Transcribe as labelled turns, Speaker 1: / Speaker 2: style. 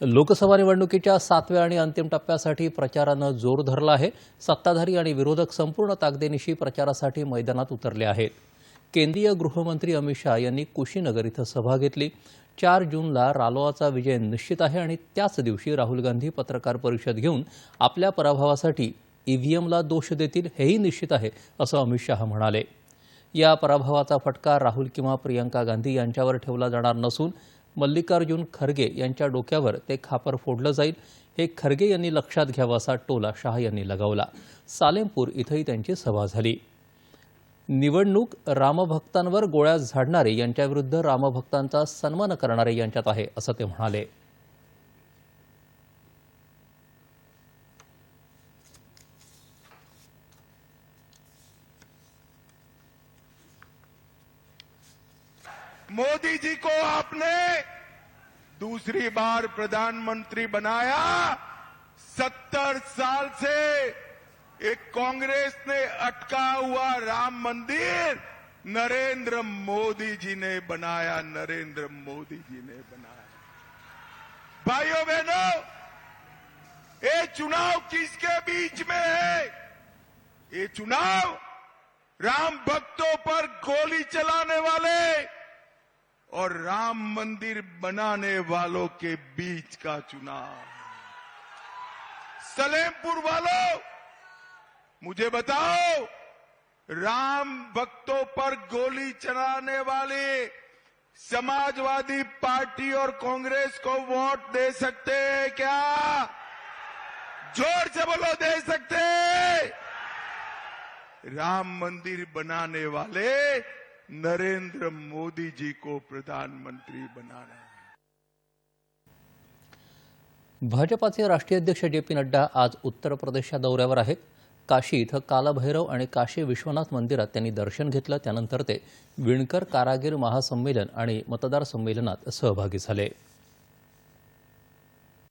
Speaker 1: लोकसभा निवडणुकीच्या सातव्या आणि अंतिम टप्प्यासाठी प्रचारानं जोर धरला आहे. सत्ताधारी आणि विरोधक संपूर्ण ताकदीनिशी प्रचारासाठी मैदानात उतरले आहेत. केंद्रीय गृहमंत्री अमित शहा यांनी कुशीनगर इथं सभा घेतली. चार जूनला रालोआचा विजय निश्चित आहे आणि त्याच दिवशी राहुल गांधी पत्रकार परिषद घेऊन आपल्या पराभवासाठी ईव्हीएमला दोष देतील हेही निश्चित आहे असं अमित शहा म्हणाले. या पराभवाचा फटका राहुल किंवा प्रियंका गांधी यांच्यावर ठेवला जाणार नसून मल्लिकार्जुन खरगे यांच्या डोक्यावर ते खापर फोडलं जाईल. हे खरगे यांनी लक्षात घ्यावं असा टोला शहा यांनी लगावला. सालेमपूर इथंही त्यांची सभा झाली. निवडणूक रामभक्तांवर गोळ्या झाडणारे यांच्याविरुद्ध रामभक्तांचा सन्मान करणारे यांच्यात आहे असं ते म्हणाले.
Speaker 2: मोदी जी को आपने दूसरी बार प्रधानमंत्री बनाया। सत्तर साल से एक कांग्रेस ने अटका हुआ राम मंदिर नरेंद्र मोदी जी ने बनाया, नरेंद्र मोदी जी ने बनाया। भाइयों बहनों, ये चुनाव किसके बीच में है? ये चुनाव राम भक्तों पर गोली चलाने वाले और राम मंदिर बनाने वालों के बीच का चुनाव। सलेमपुर वालों, मुझे बताओ, राम भक्तों पर गोली चलाने वाले समाजवादी पार्टी और कांग्रेस को वोट दे सकते हैं क्या? ज़ोर से बोलो, दे सकते हैं। राम मंदिर बनाने वाले नरेंद्र मोदी जी को प्रधानमंत्री बनाना।
Speaker 1: भाजपाचे राष्ट्रीय अध्यक्ष जे पी नड्डा आज उत्तर प्रदेशच्या दौऱ्यावर आहेत. काशी इथं कालभैरव आणि काशी विश्वनाथ मंदिरात त्यांनी दर्शन घेतलं. त्यानंतर ते विणकर कारागीर महासंमेलन आणि मतदार संमेलनात सहभागी झाले.